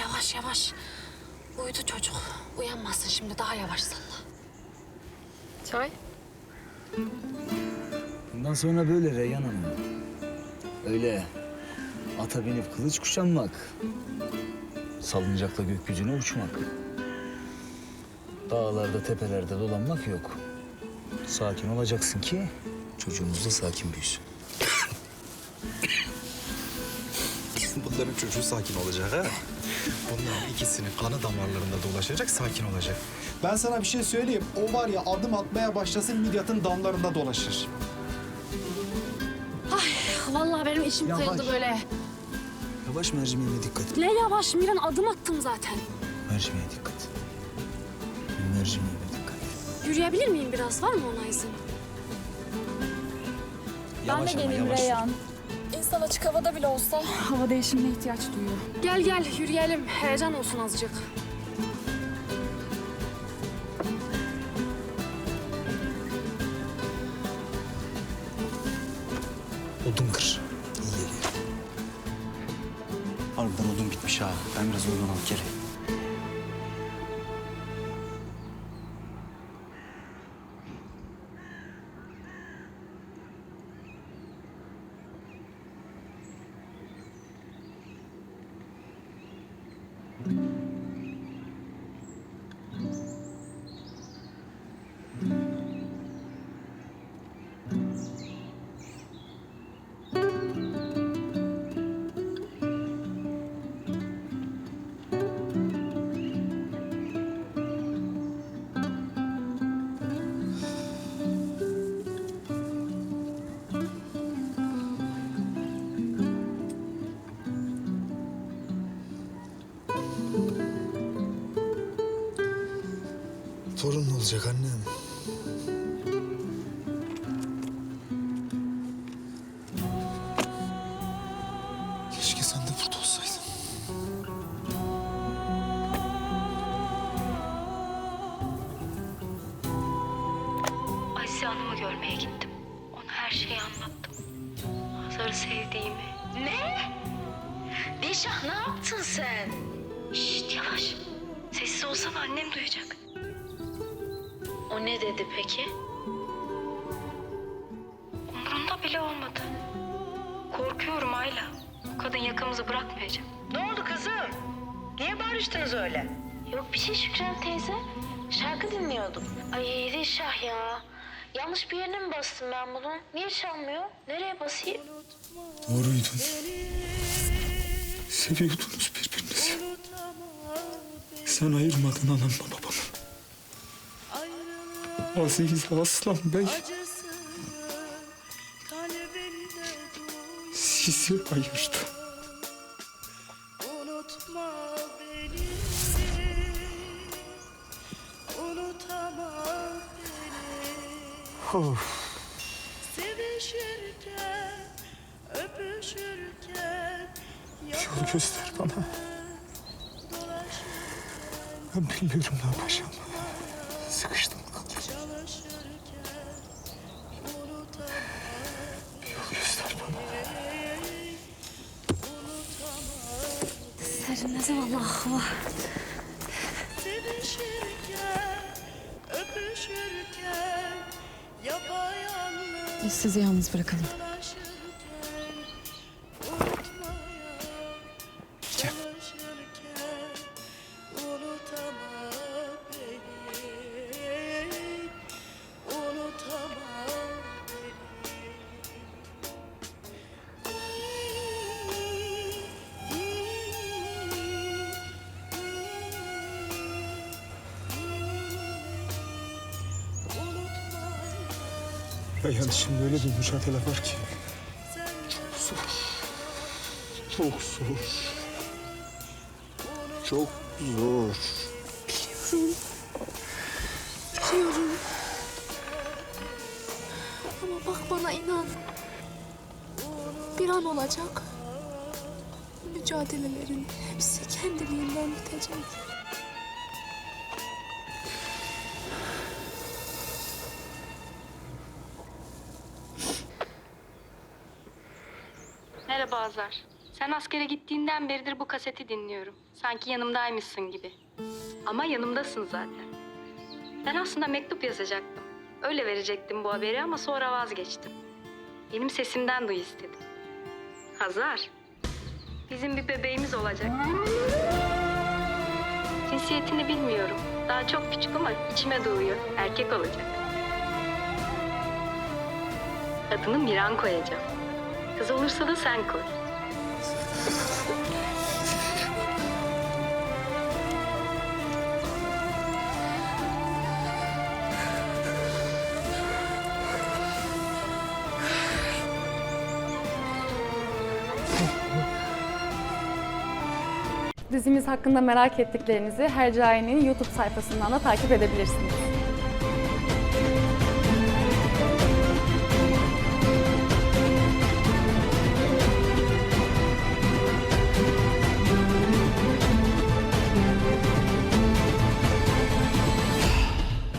Yavaş yavaş. Uyudu çocuk. Uyanmasın şimdi daha yavaş salla. Çay? Bundan sonra böyle Reyhan Hanım. Öyle ata binip kılıç kuşanmak. Salıncakla gökyüzüne uçmak. Dağlarda, tepelerde dolanmak yok. Sakin olacaksın ki çocuğumuz da sakin büyüsün. Bunların çocuğu sakin olacak ha. Bunların ikisinin kanı damarlarında dolaşacak, sakin olacak. Ben sana bir şey söyleyeyim. O var ya adım atmaya başlasın Midyat'ın damlarında dolaşır. Vallahi benim içim Yavaş. böyle. Yavaş mercimeğine dikkat. Ne yavaş Miran adım attım zaten. Mercimeğe dikkat. Mercimeğe dikkat. Yürüyebilir miyim biraz? Var mı ona izin? Yavaş ama yavaş. İnsan açık havada bile olsa. Hava değişimine ihtiyaç duyuyor. Gel gel yürüyelim. Heyecan olsun azıcık. Odun kır. İyi geliyor. Harbiden odun bitmiş ha. Ben biraz odun alıp geleyim. Torun olacak annem? Keşke sen de burada olsaydın. Azize Hanım'ı görmeye gittim. Ona her şeyi anlattım. Hazar'ı sevdiğimi. Ne? Dişah ne yaptın sen? Şşt yavaş. Sessiz olsana annem duyacak. O ne dedi peki? Umurunda bile olmadı. Korkuyorum Ayla. Bu kadın yakamızı bırakmayacak. Ne oldu kızım? Niye barıştınız öyle? Yok bir şey Şükran teyze. Şarkı dinliyordum. Ay Dişah ya. Yanlış bir yerine mi bastım ben bunu? Niye çalmıyor? Nereye basayım? Doğruydun. Seviyordunuz birbirinizi. Sen ayırmadın anamla babamı. Aziz Aslan Bey sizi ayırdı. Of. Sevişirken Öpüşürken Yol göster bana. Ben bilmiyorum ne yapacağım. Sıkıştım Serinledim Allah Allah. Sevişirken Öpüşürken Yapayalnız Biz sizi yalnız bırakalım. Ya yani şimdi öyle bir mücadele var ki. Çok zor. Çok zor. Çok zor. Biliyorum. Ama bak bana inan. Bir an olacak. Mücadelelerin hepsi kendiliğinden bitecek. Merhaba Azar. Sen askere gittiğinden beridir bu kaseti dinliyorum. Sanki yanımdaymışsın gibi. Ama yanımdasın zaten. Ben aslında mektup yazacaktım. Öyle verecektim bu haberi ama sonra vazgeçtim. Benim sesimden duy istedim. Hazar, bizim bir bebeğimiz olacak. Cinsiyetini bilmiyorum. Daha çok küçük ama içime doğuyor. Erkek olacak. Adını Miran koyacağım. Kız olursa da sen koy. Dizimiz hakkında merak ettiklerinizi Hercai'nin YouTube sayfasından da takip edebilirsiniz.